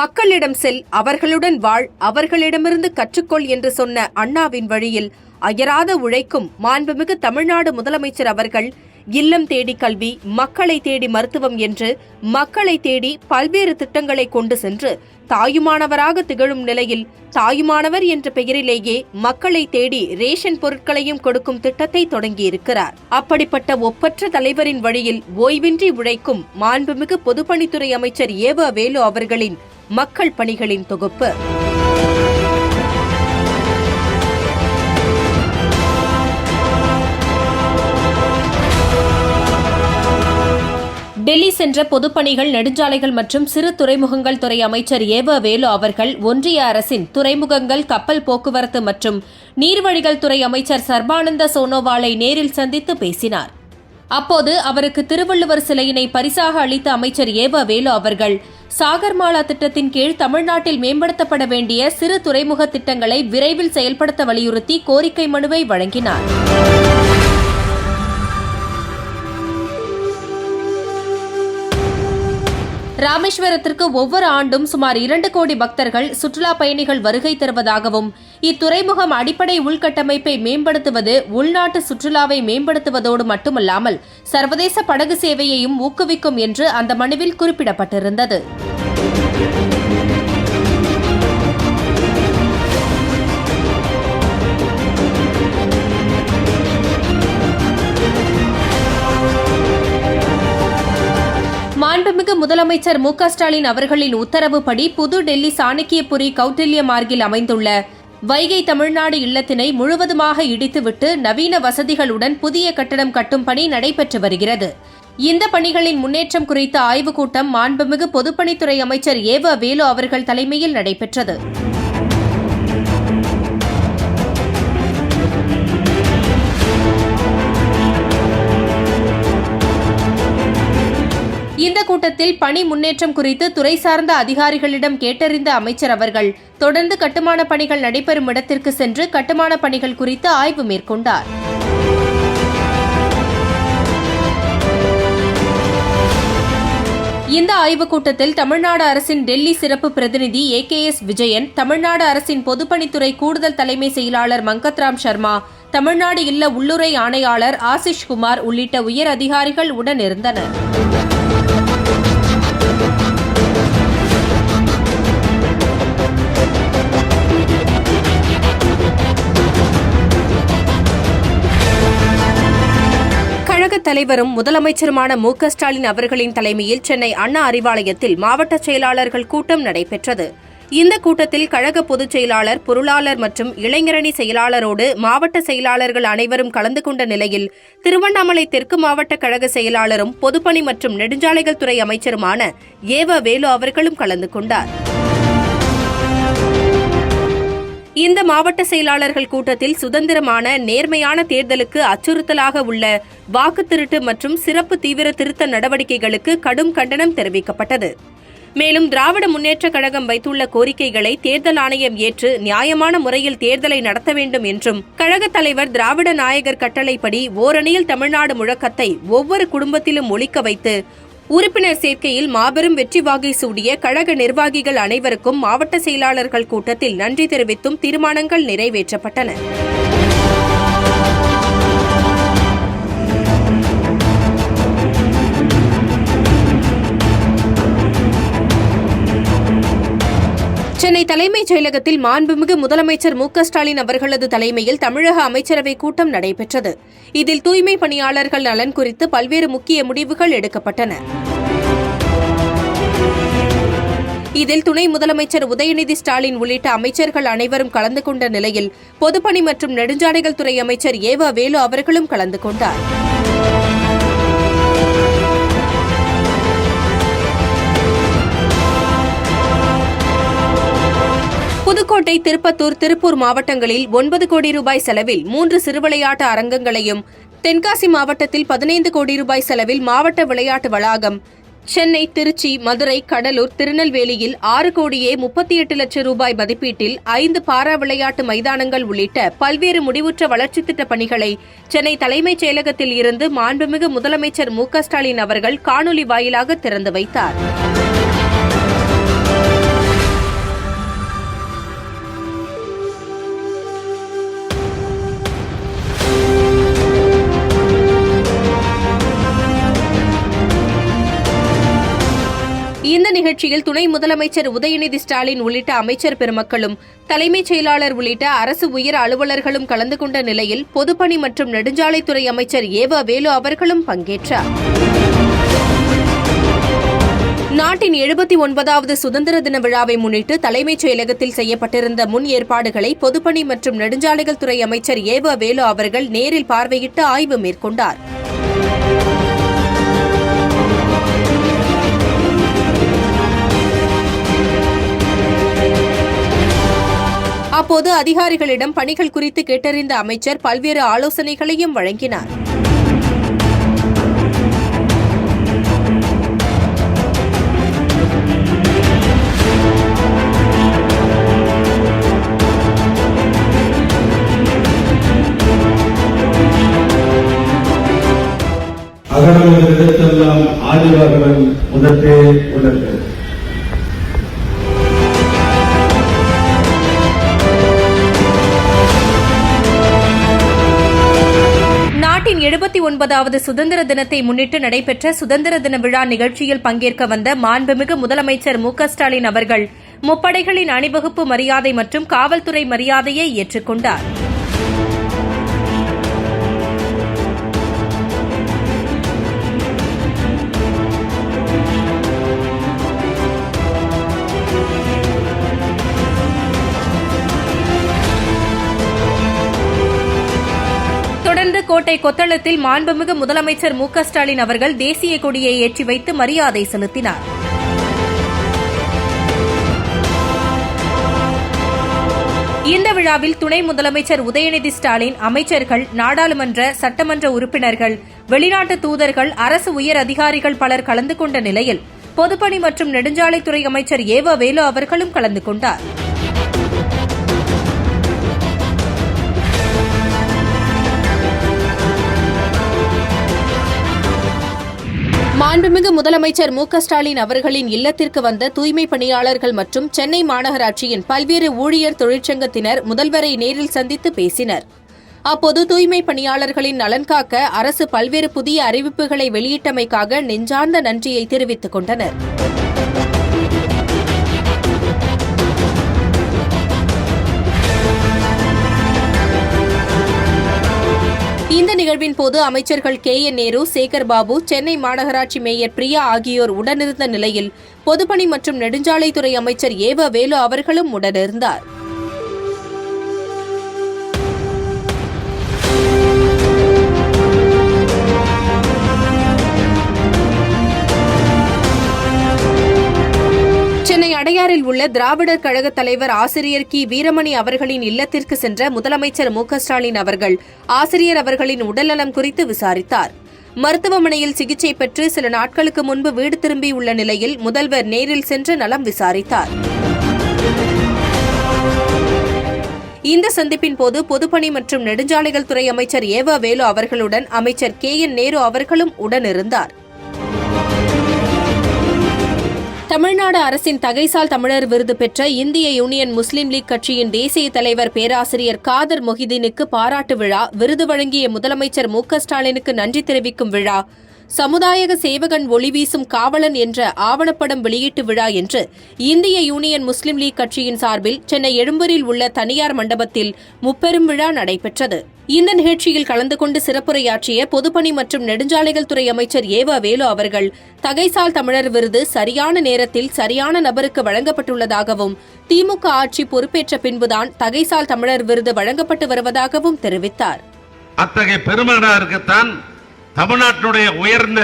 மக்களிடம் செல் அவர்களுடன் வாழ் அவர்களிடமிருந்து கற்றுக்கொள் என்று சொன்ன அண்ணாவின் வழியில் அயராத உழைக்கும் மாண்புமிகு தமிழ்நாடு முதலமைச்சர் அவர்கள் இல்லம் தேடி கல்வி மக்களை தேடி மருத்துவம் என்று மக்களை தேடி பல்வேறு திட்டங்களை கொண்டு சென்று தாயுமானவராக திகழும் நிலையில் தாயுமானவர் என்ற பெயரிலேயே மக்களை தேடி ரேஷன் பொருட்களையும் கொடுக்கும் திட்டத்தை தொடங்கியிருக்கிறார். அப்படிப்பட்ட ஒப்பற்ற தலைவரின் வழியில் ஓய்வின்றி உழைக்கும் மாண்புமிகு பொதுப்பணித்துறை அமைச்சர் ஏவ வேலு அவர்களின் மக்கள் பணிகளின் தொகுப்பு. டெல்லி சென்ற பொதுப்பணிகள் நெடுஞ்சாலைகள் மற்றும் சிறு துறைமுகங்கள் துறை அமைச்சர் ஏவ வேலு அவர்கள் ஒன்றிய அரசின் துறைமுகங்கள் கப்பல் போக்குவரத்து மற்றும் நீர்வழிகள் துறை அமைச்சர் சர்பானந்த சோனோவாலை நேரில் சந்தித்து பேசினார். அப்போது அவருக்கு திருவள்ளுவர் சிலையினை பரிசாக அளித்த அமைச்சர் ஏவ வேலு அவர்கள் சாகர்மாலா திட்டத்தின் கீழ் தமிழ்நாட்டில் மேம்படுத்தப்பட வேண்டிய சிறு துறைமுக திட்டங்களை விரைவில் செயல்படுத்த வலியுறுத்தி கோரிக்கை மனுவை வழங்கினார். ராமேஸ்வரத்திற்கு ஒவ்வொரு ஆண்டும் சுமார் இரண்டு கோடி பக்தர்கள் சுற்றுலா பயணிகள் வருகை தருவதாகவும் இத்துறைமுகம் அடிப்படை உள்கட்டமைப்பை மேம்படுத்துவது உள்நாட்டு சுற்றுலாவை மேம்படுத்துவதோடு மட்டுமல்லாமல் சர்வதேச படகு சேவையையும் ஊக்குவிக்கும் என்று அந்த மனுவில் குறிப்பிடப்பட்டிருந்தது. மாண்புமிகு முதலமைச்சர் மு க ஸ்டாலின் அவர்களின் உத்தரவுப்படி புது டெல்லி சாணக்கியபுரி கௌட்டில்ய மார்கில் அமைந்துள்ள வைகை தமிழ்நாடு இல்லத்தினை முழுவதுமாக இடித்துவிட்டு நவீன வசதிகளுடன் புதிய கட்டடம் கட்டும் பணி நடைபெற்று வருகிறது. இந்த பணிகளின் முன்னேற்றம் குறித்த ஆய்வுக் கூட்டம் மாண்புமிகு பொதுப்பணித்துறை அமைச்சர் ஏவ வேலு அவர்கள் தலைமையில் நடைபெற்றது. இந்த கூட்டத்தில் பணி முன்னேற்றம் குறித்து துறை சார்ந்த அதிகாரிகளிடம் கேட்டறிந்த அமைச்சர் அவர்கள் தொடர்ந்து கட்டுமான பணிகள் நடைபெறும் இடத்திற்கு சென்று கட்டுமான பணிகள் குறித்து ஆய்வு மேற்கொண்டார். இந்த ஆய்வுக் கூட்டத்தில் தமிழ்நாடு அரசின் டெல்லி சிறப்பு பிரதிநிதி A K S Vijayan Tamil Nadu அரசின் பொதுப்பணித்துறை கூடுதல் தலைமை செயலாளர் மங்கத்ராம் சர்மா தமிழ்நாடு இல்ல உள்ளுறை ஆணையாளர் ஆசிஷ் குமார் உள்ளிட்ட உயர் அதிகாரிகள் உடனிருந்தனர். தலைவரும் முதலமைச்சருமான மு ஸ்டாலின் அவர்களின் தலைமையில் சென்னை அண்ணா அறிவாலயத்தில் மாவட்ட செயலாளர்கள் கூட்டம் நடைபெற்றது. இந்த கூட்டத்தில் கழக பொதுச் செயலாளர் பொருளாளர் மற்றும் இளைஞரணி செயலாளரோடு மாவட்ட செயலாளர்கள் அனைவரும் கலந்து கொண்ட நிலையில் திருவண்ணாமலை தெற்கு மாவட்ட கழக செயலாளரும் பொதுப்பணி மற்றும் நெடுஞ்சாலைகள் துறை அமைச்சருமான ஏவ வேலு அவர்களும் கலந்து கொண்டார். இந்த மாவட்ட செயலாளர்கள் கூட்டத்தில் சுதந்திரமான நேர்மையான தேர்தலுக்கு அச்சுறுத்தலாக உள்ள வாக்கு திருட்டு மற்றும் சிறப்பு தீவிர திருத்த நடவடிக்கைகளுக்கு கடும் கண்டனம் தெரிவிக்கப்பட்டது. மேலும் திராவிட முன்னேற்ற கழகம் வைத்துள்ள கோரிக்கைகளை தேர்தல் ஆணையம் ஏற்று நியாயமான முறையில் தேர்தலை நடத்த வேண்டும் என்றும் கழகத் தலைவர் திராவிட நாயகர் கட்டளைப்படி ஓரணியில் தமிழ்நாடு முழக்கத்தை ஒவ்வொரு குடும்பத்திலும் ஒழிக்க வைத்து உறுப்பினர் சேர்க்கையில் மாபெரும் வெற்றி வாகை சூடிய கழக நிர்வாகிகள் அனைவருக்கும் மாவட்ட செயலாளர்கள் கூட்டத்தில் நன்றி தெரிவித்தும் தீர்மானங்கள் நிறைவேற்றப்பட்டன. சென்னை தலைமைச் செயலகத்தில் மாண்புமிகு முதலமைச்சர் மு ஸ்டாலின் அவர்களது தலைமையில் தமிழக அமைச்சரவை கூட்டம் நடைபெற்றது. இதில் தூய்மை பணியாளர்கள் நலன் குறித்து பல்வேறு முக்கிய முடிவுகள் எடுக்கப்பட்டன. இதில் துணை முதலமைச்சர் உதயநிதி ஸ்டாலின் உள்ளிட்ட அமைச்சர்கள் அனைவரும் கலந்து கொண்ட நிலையில் பொதுப்பணி மற்றும் நெடுஞ்சாலைகள் துறை அமைச்சர் ஏவ வேலு அவர்களும் கலந்து கொண்டார். புதுக்கோட்டை திருப்பத்தூர் திருப்பூர் மாவட்டங்களில் ஒன்பது கோடி ரூபாய் செலவில் மூன்று சிறுவிளையாட்டு அரங்கங்களையும் தென்காசி மாவட்டத்தில் பதினைந்து கோடி ரூபாய் செலவில் மாவட்ட விளையாட்டு வளாகம் சென்னை திருச்சி மதுரை கடலூர் திருநெல்வேலியில் ஆறு கோடியே முப்பத்தி எட்டு லட்சம் ரூபாய் மதிப்பீட்டில் ஐந்து பாரா விளையாட்டு மைதானங்கள் உள்ளிட்ட பல்வேறு முடிவுற்ற வளர்ச்சித் திட்டப் பணிகளை சென்னை தலைமைச் செயலகத்தில் இருந்து மாண்புமிகு முதலமைச்சர் மு க ஸ்டாலின் அவர்கள் காணொலி வாயிலாக திறந்து வைத்தார். இந்த நிகழ்ச்சியில் துணை முதலமைச்சர் உதயநிதி ஸ்டாலின் உள்ளிட்ட அமைச்சர் பெருமக்களும் தலைமைச் செயலாளர் உள்ளிட்ட அரசு உயர் அலுவலர்களும் கலந்து கொண்ட நிலையில் பொதுப்பணி மற்றும் நெடுஞ்சாலைத்துறை அமைச்சர் ஏவ வேலு அவர்களும் பங்கேற்றார். நாட்டின் எழுபத்தி ஒன்பதாவது சுதந்திர தின விழாவை முன்னிட்டு தலைமைச் செயலகத்தில் செய்யப்பட்டிருந்த முன் ஏற்பாடுகளை பொதுப்பணி மற்றும் நெடுஞ்சாலைகள் துறை அமைச்சர் ஏவ வேலு அவர்கள் நேரில் பார்வையிட்டு ஆய்வு மேற்கொண்டார். அப்போது அதிகாரிகளிடம் பணிகள் குறித்து கேட்டறிந்த அமைச்சர் பல்வேறு ஆலோசனைகளையும் வழங்கினார். எழுபத்தி சுதந்திர தினத்தை முன்னிட்டு நடைபெற்ற சுதந்திர தின விழா நிகழ்ச்சியில் பங்கேற்க வந்த மாண்புமிகு முதலமைச்சர் மு ஸ்டாலின் அவர்கள் முப்படைகளின் அணிவகுப்பு மரியாதை மற்றும் காவல்துறை மரியாதையை ஏற்றுக்கொண்டார். புதுக்கோட்டை கொத்தளத்தில் மாண்புமிகு முதலமைச்சர் மு ஸ்டாலின் அவர்கள் தேசிய கொடியை ஏற்றி வைத்து மரியாதை செலுத்தினார். இந்த விழாவில் துணை முதலமைச்சர் உதயநிதி ஸ்டாலின் அமைச்சர்கள் நாடாளுமன்ற சட்டமன்ற உறுப்பினர்கள் வெளிநாட்டு தூதர்கள் அரசு உயர் அதிகாரிகள் பலர் கலந்து கொண்ட நிலையில் பொதுப்பணி மற்றும் நெடுஞ்சாலைத்துறை அமைச்சர் ஏவ வேலு அவர்களும் கலந்து கொண்டார். மாண்புமிகு முதலமைச்சர் மு ஸ்டாலின் அவர்களின் இல்லத்திற்கு வந்த தூய்மை பணியாளர்கள் மற்றும் சென்னை மாநகராட்சியின் பல்வேறு ஊழியர் தொழிற்சங்கத்தினர் முதல்வரை நேரில் சந்தித்து பேசினர். அப்போது தூய்மை பணியாளர்களின் நலன் காக்க அரசு பல்வேறு புதிய அறிவிப்புகளை வெளியிட்டமைக்காக நெஞ்சார்ந்த நன்றியை தெரிவித்துக் கொண்டனா் இந்த நிகழ்வின் போது அமைச்சர்கள் கே என் நேரு சேகர் பாபு சென்னை மாநகராட்சி மேயர் பிரியா ஆகியோர் உடனிருந்த நிலையில் பொதுப்பணி மற்றும் நெடுஞ்சாலைத்துறை அமைச்சர் ஏவ வேலு அவர்களும் உடனிருந்தார். சென்னை அடையாறில் உள்ள திராவிடர் கழக தலைவர் ஆசிரியர் கி. வீரமணி அவர்களின் இல்லத்திற்கு சென்ற முதலமைச்சர் மு. ஸ்டாலின் அவர்கள் ஆசிரியர் அவர்களின் உடல்நலம் குறித்து விசாரித்தார். மருத்துவமனையில் சிகிச்சை பெற்று சில நாட்களுக்கு முன்பு வீடு திரும்பியுள்ள நிலையில் முதல்வர் நேரில் சென்று நலம் விசாரித்தார். இந்த சந்திப்பின் போது பொதுப்பணி மற்றும் நெடுஞ்சாலைகள் துறை அமைச்சர் ஏவா வேலு அவர்களுடன் அமைச்சர் கே. என். நேரு அவர்களும் உடனிருந்தார். தமிழ்நாடு அரசின் தகைசால் தமிழர் விருது பெற்ற இந்திய யூனியன் முஸ்லீம் லீக் கட்சியின் தேசிய தலைவர் பேராசிரியர் காதர் மொஹிதீனுக்கு பாராட்டு விழா விருது வழங்கிய முதலமைச்சர் மு ஸ்டாலினுக்கு நன்றி தெரிவிக்கும் விழா. சமுதாயக சேவகன் ஒளிவீசும் காவலன் என்ற ஆவணப்படம் வெளியீட்டு விழா என்று இந்திய யூனியன் முஸ்லீம் லீக் கட்சியின் சார்பில் சென்னை எழும்பூரில் உள்ள தனியார் மண்டபத்தில் முப்பெரும் விழா நடைபெற்றது. இந்த நிகழ்ச்சியில் கலந்து கொண்டு சிறப்புரையாற்றிய பொதுப்பணி மற்றும் நெடுஞ்சாலைகள் துறை அமைச்சர் ஏவா வேலு அவர்கள் தகைசால் தமிழர் விருது சரியான நேரத்தில் சரியான நபருக்கு வழங்கப்பட்டுள்ளதாகவும் திமுக ஆட்சி பொறுப்பேற்ற பின்புதான் தகைசால் தமிழர் விருது வழங்கப்பட்டு வருவதாகவும் தெரிவித்தார். அத்தகைய பெருமகனாருக்குத்தான் தமிழ்நாட்டினுடைய உயர்ந்த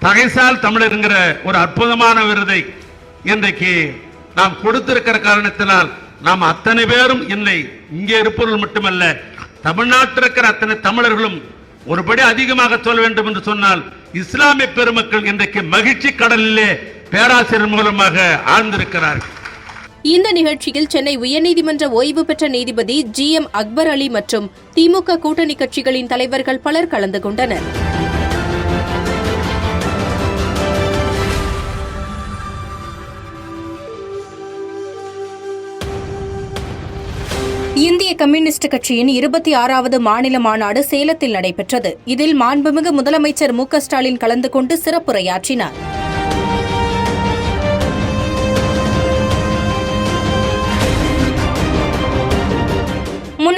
தகைசால் தமிழருங்கிற ஒரு அற்புதமான விருதை இன்றைக்கு நாம் கொடுத்திருக்கிற காரணத்தினால் நாம் அத்தனை பேரும் இல்லை இங்கே இருப்பவர்கள் மட்டுமல்ல தமிழ்நாட்டில் இருக்கிற அத்தனை தமிழர்களும் ஒருபடி அதிகமாக சொல்ல வேண்டும் என்று சொன்னால் இஸ்லாமிய பெருமக்கள் இன்றைக்கு மகிழ்ச்சி கடலிலே பேராசிரியர் மூலமாக ஆழ்ந்திருக்கிறார்கள். இந்த நிகழ்ச்சியில் சென்னை உயர்நீதிமன்ற ஓய்வு பெற்ற நீதிபதி ஜி எம் அக்பர் அலி மற்றும் திமுக கூட்டணி கட்சிகளின் தலைவர்கள் பலர் கலந்து கொண்டனர். இந்திய கம்யூனிஸ்ட் கட்சியின் இருபத்தி ஆறாவது மாநில மாநாடு சேலத்தில் நடைபெற்றது. இதில் மாண்புமிகு முதலமைச்சர் மு க ஸ்டாலின் கலந்து கொண்டு சிறப்புரையாற்றினாா்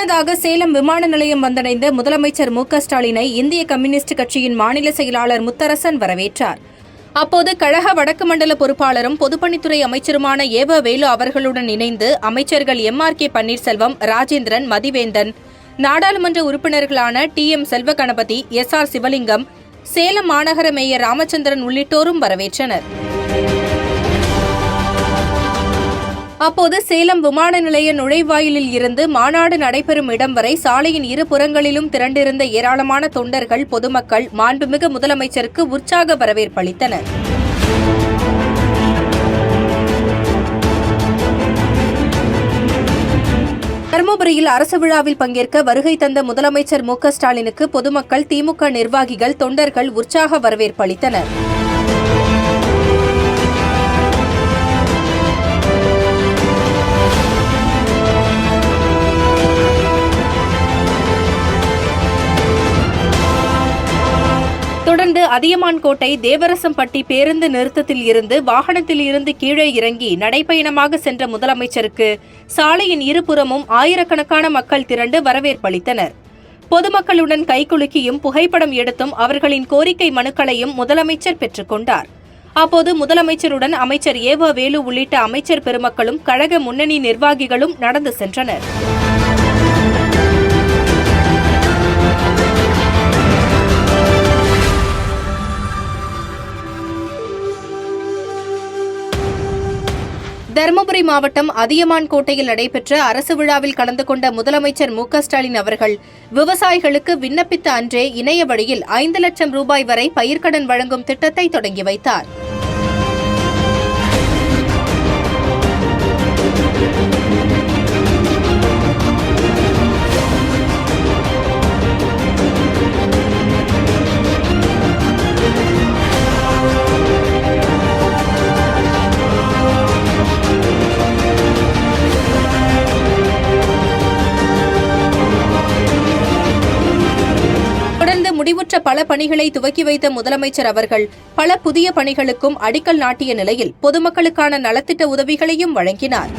முன்னதாக சேலம் விமான நிலையம் வந்தடைந்த முதலமைச்சர் மு ஸ்டாலினை இந்திய கம்யூனிஸ்ட் கட்சியின் மாநில செயலாளர் முத்தரசன் வரவேற்றார். அப்போது கழக வடக்கு மண்டல பொறுப்பாளரும் பொதுப்பணித்துறை அமைச்சருமான ஏவ வேலு அவர்களுடன் இணைந்து அமைச்சர்கள் M R K Panneerselvam Rajendran Mathiventhan நாடாளுமன்ற உறுப்பினர்களான T M Selva Ganapathi S R Sivalingam Salem மாநகர மேயர் ராமச்சந்திரன் உள்ளிட்டோரும் வரவேற்றனர். அப்போது சேலம் விமான நிலைய நுழைவாயிலில் இருந்து மாநாடு நடைபெறும் இடம் வரை சாலையின் இரு புறங்களிலும் திரண்டிருந்த ஏராளமான தொண்டர்கள் பொதுமக்கள் மாண்புமிகு முதலமைச்சருக்கு உற்சாக வரவேற்பளித்தனர் தருமபுரியில் அரசு விழாவில் பங்கேற்க வருகை தந்த முதலமைச்சர் மு ஸ்டாலினுக்கு பொதுமக்கள் திமுக நிர்வாகிகள் தொண்டர்கள் உற்சாக வரவேற்பளித்தனர் அதியமான்கோட்டை தேவரசம்பட்டி பேருந்து நிறுத்தத்தில் இருந்து வாகனத்தில் இருந்து கீழே இறங்கி நடைப்பயணமாக சென்ற முதலமைச்சருக்கு சாலையின் இருபுறமும் ஆயிரக்கணக்கான மக்கள் திரண்டு வரவேற்பளித்தனர் பொதுமக்களுடன் கைகுலுக்கியும் புகைப்படம் எடுத்தும் அவர்களின் கோரிக்கை மனுக்களையும் முதலமைச்சர் பெற்றுக்கொண்டார் அப்போது முதலமைச்சருடன் அமைச்சர் ஏவ வேலு உள்ளிட்ட அமைச்சர் பெருமக்களும் கழக முன்னணி நிர்வாகிகளும் நடந்து சென்றனர். தருமபுரி மாவட்டம் அதியமான்கோட்டையில் நடைபெற்ற அரசு விழாவில் கலந்து கொண்ட முதலமைச்சர் மு ஸ்டாலின் அவர்கள் விவசாயிகளுக்கு விண்ணப்பித்த அன்றே இணைய வழியில் ஐந்து லட்சம் ரூபாய் வரை பயிர்க்கடன் வழங்கும் திட்டத்தை தொடங்கி வைத்தார். பல பணிகளை துவக்கி வைத்த முதலமைச்சர் அவர்கள் பல புதிய பணிகளுக்கும் அடிக்கல் நாட்டிய நிலையில் பொதுமக்களுக்கான நலத்திட்ட உதவிகளையும் வழங்கினார்.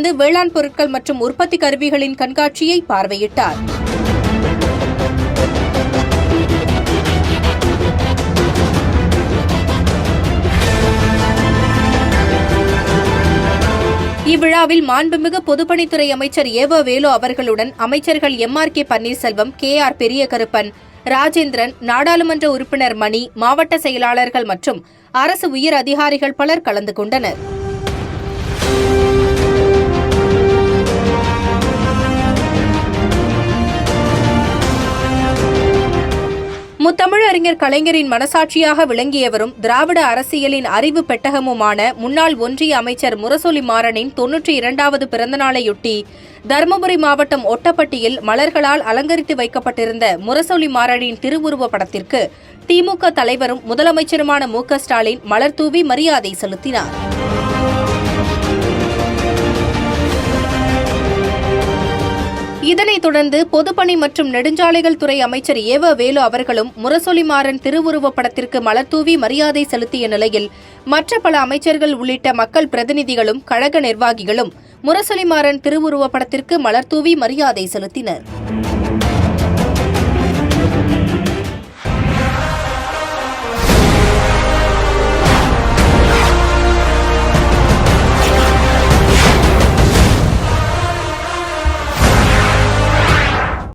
இதனைத் வேளாண் பொருட்கள் மற்றும் உற்பத்தி கருவிகளின் கண்காட்சியை பார்வையிட்டார். இவ்விழாவில் மாண்புமிகு பொதுப்பணித்துறை அமைச்சர் ஏவ வேலு அவர்களுடன் அமைச்சர்கள் M R K Panneerselvam K R Periya Karuppan Rajendran நாடாளுமன்ற உறுப்பினர் மணி மாவட்ட செயலாளர்கள் மற்றும் அரசு உயர் அதிகாரிகள் பலர் கலந்து கொண்டனர். முத்தமிழறிஞர் கலைஞரின் மனசாட்சியாக விளங்கியவரும் திராவிட அரசியலின் அறிவு பெட்டகமுமான முன்னாள் ஒன்றிய அமைச்சர் முரசொலி மாறனின் தொன்னூற்றி இரண்டாவது பிறந்தநாளையொட்டி தருமபுரி மாவட்டம் ஒட்டப்பட்டியில் மலர்களால் அலங்கரித்து வைக்கப்பட்டிருந்த முரசொலி மாறனின் திருவுருவ படத்திற்கு திமுக தலைவரும் முதலமைச்சருமான மு ஸ்டாலின் மலர் தூவி மரியாதை செலுத்தினார். இதனைத் தொடர்ந்து பொதுப்பணி மற்றும் நெடுஞ்சாலைகள் துறை அமைச்சர் ஏவ வேலு அவர்களும் முரசொலிமாறன் திருவுருவப் படத்திற்கு மலர்தூவி மரியாதை செலுத்திய நிலையில் மற்ற பல அமைச்சர்கள் உள்ளிட்ட மக்கள் பிரதிநிதிகளும் கழக நிர்வாகிகளும் முரசொலிமாறன் திருவுருவப் படத்திற்கு மலர்தூவி மரியாதை செலுத்தினர்.